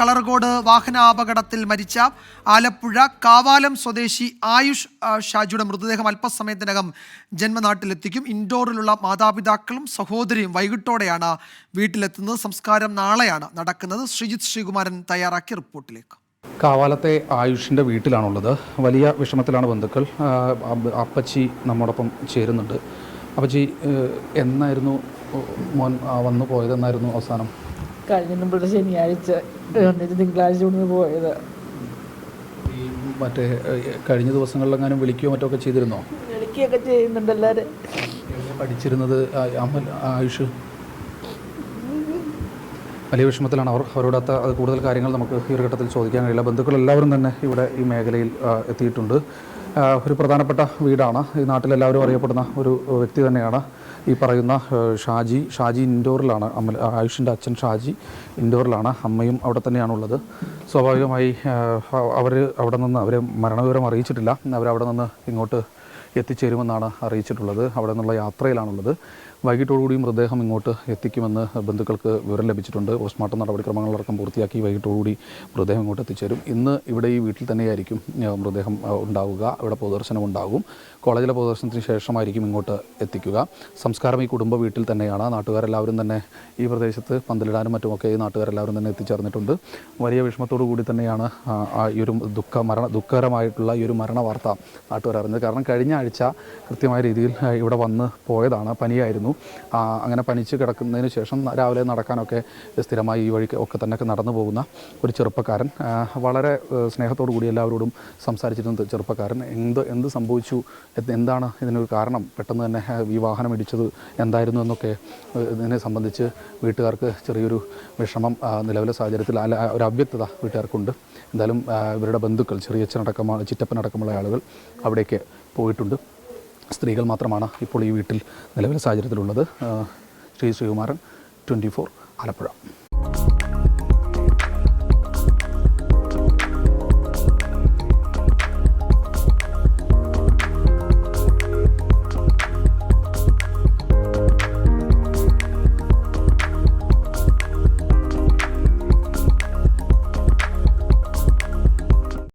കളർകോട് വാഹനാപകടത്തിൽ മരിച്ച ആലപ്പുഴ കാവാലം സ്വദേശി ആയുഷ് ഷാജിയുടെ മൃതദേഹം അല്പസമയത്തിനകം ജന്മനാട്ടിലെത്തിക്കും. ഇൻഡോറിലുള്ള മാതാപിതാക്കളും സഹോദരിയും വൈകിട്ടോടെയാണ് വീട്ടിലെത്തുന്നത്. സംസ്കാരം നാളെയാണ് നടക്കുന്നത്. ശ്രീജിത്ത് ശ്രീകുമാരൻ തയ്യാറാക്കിയ റിപ്പോർട്ടിലേക്ക്. കാവാലത്തെ ആയുഷിന്റെ വീട്ടിലാണുള്ളത്. വലിയ വിഷമത്തിലാണ് ബന്ധുക്കൾ. അപ്പച്ചി നമ്മോടൊപ്പം ചേരുന്നുണ്ട്. അപ്പച്ചി എന്നായിരുന്നു മോൻ വന്നു പോയതെന്നായിരുന്നു അവസാനം? കഴിഞ്ഞ ശനിയാഴ്ച തിങ്കളാഴ്ച കൊണ്ട് പോയത്. ഈ മറ്റേ കഴിഞ്ഞ ദിവസങ്ങളിലെങ്ങാനും വിളിക്കുകയോ മറ്റോ ഒക്കെ ചെയ്തിരുന്നോ? വിളിക്കുകയൊക്കെ ചെയ്യുന്നുണ്ട് എല്ലാവരും. പഠിച്ചിരുന്നത്? അമൽ ആയുഷ്? വലിയ വിഷമത്തിലാണ് അവർ അവരോടത്ത അത് കൂടുതൽ കാര്യങ്ങൾ നമുക്ക് ഈ ഒരു ഘട്ടത്തിൽ ചോദിക്കാൻ കഴിയില്ല. ബന്ധുക്കൾ എല്ലാവരും തന്നെ ഇവിടെ ഈ മേഖലയിൽ എത്തിയിട്ടുണ്ട്. ഒരു പ്രധാനപ്പെട്ട വീടാണ്. ഈ നാട്ടിലെല്ലാവരും അറിയപ്പെടുന്ന ഒരു വ്യക്തി തന്നെയാണ്. ഈ പറയുന്ന ഷാജി ഷാജി ഇൻഡോറിലാണ് അമ്മ ആയുഷിന്റെ അച്ഛൻ ഷാജി ഇൻഡോറിലാണ് അമ്മയും അവിടെ തന്നെയാണുള്ളത്. സ്വാഭാവികമായി അവർ അവിടെ നിന്ന് അവരെ മരണവിവരം അറിയിച്ചിട്ടില്ല. അവരവിടെ നിന്ന് ഇങ്ങോട്ട് എത്തിച്ചേരുമെന്നാണ് അറിയിച്ചിട്ടുള്ളത്. അവിടെ നിന്നുള്ള യാത്രയിലാണുള്ളത്. വൈകിട്ടോടുകൂടി മൃതദേഹം ഇങ്ങോട്ട് എത്തിക്കുമെന്ന് ബന്ധുക്കൾക്ക് വിവരം ലഭിച്ചിട്ടുണ്ട്. പോസ്റ്റ്മോർട്ടം നടപടിക്രമങ്ങളടക്കം പൂർത്തിയാക്കി വൈകിട്ടോടുകൂടി മൃതദേഹം ഇങ്ങോട്ട് എത്തിച്ചേരും. ഇന്ന് ഇവിടെ ഈ വീട്ടിൽ തന്നെയായിരിക്കും മൃതദേഹം ഉണ്ടാവുക. ഇവിടെ പൊതുദർശനം ഉണ്ടാകും. കോളേജിലെ പൊതുദർശനത്തിന് ശേഷമായിരിക്കും ഇങ്ങോട്ട് എത്തിക്കുക. സംസ്കാരം ഈ കുടുംബ വീട്ടിൽ തന്നെയാണ്. നാട്ടുകാരെല്ലാവരും തന്നെ ഈ പ്രദേശത്ത് പന്തലിടാനും മറ്റുമൊക്കെ ഈ നാട്ടുകാരെല്ലാവരും തന്നെ എത്തിച്ചേർന്നിട്ടുണ്ട്. വലിയ വിഷമത്തോടു കൂടി തന്നെയാണ് ഈ ഒരു ദുഃഖ മരണ ദുഃഖകരമായിട്ടുള്ള ഈ ഒരു മരണ വാർത്ത നാട്ടുകാർ അറിഞ്ഞത്. കാരണം കഴിഞ്ഞ ആഴ്ച കൃത്യമായ രീതിയിൽ ഇവിടെ വന്ന് പോയതാണ് പനിയായിരുന്നു. അങ്ങനെ പനിച്ച് കിടക്കുന്നതിന് ശേഷം രാവിലെ നടക്കാനൊക്കെ സ്ഥിരമായി ഈ വഴിക്ക് ഒക്കെ തന്നെ നടന്നു പോകുന്ന ഒരു ചെറുപ്പക്കാരൻ. വളരെ സ്നേഹത്തോടു കൂടി എല്ലാവരോടും സംസാരിച്ചിരുന്ന ചെറുപ്പക്കാരൻ. എന്ത് എന്ത് സംഭവിച്ചു? എന്താണ് ഇതിനൊരു കാരണം? പെട്ടെന്ന് തന്നെ ഈ വാഹനം ഇടിച്ചത് എന്തായിരുന്നു എന്നൊക്കെ ഇതിനെ സംബന്ധിച്ച് വീട്ടുകാർക്ക് ചെറിയൊരു വിഷമം നിലവിലെ സാഹചര്യത്തിൽ അല്ല ഒരു അവ്യക്തത വീട്ടുകാർക്കുണ്ട്. എന്തായാലും ഇവരുടെ ബന്ധുക്കൾ ചെറിയച്ഛനടക്കമാണ് ചിറ്റപ്പനടക്കമുള്ള ആളുകൾ അവിടേക്ക് പോയിട്ടുണ്ട്. സ്ത്രീകൾ മാത്രമാണ് ഇപ്പോൾ ഈ വീട്ടിൽ നിലവിലെ സാഹചര്യത്തിലുള്ളത്. Sree Sreekumaran twenty four Alappuzha.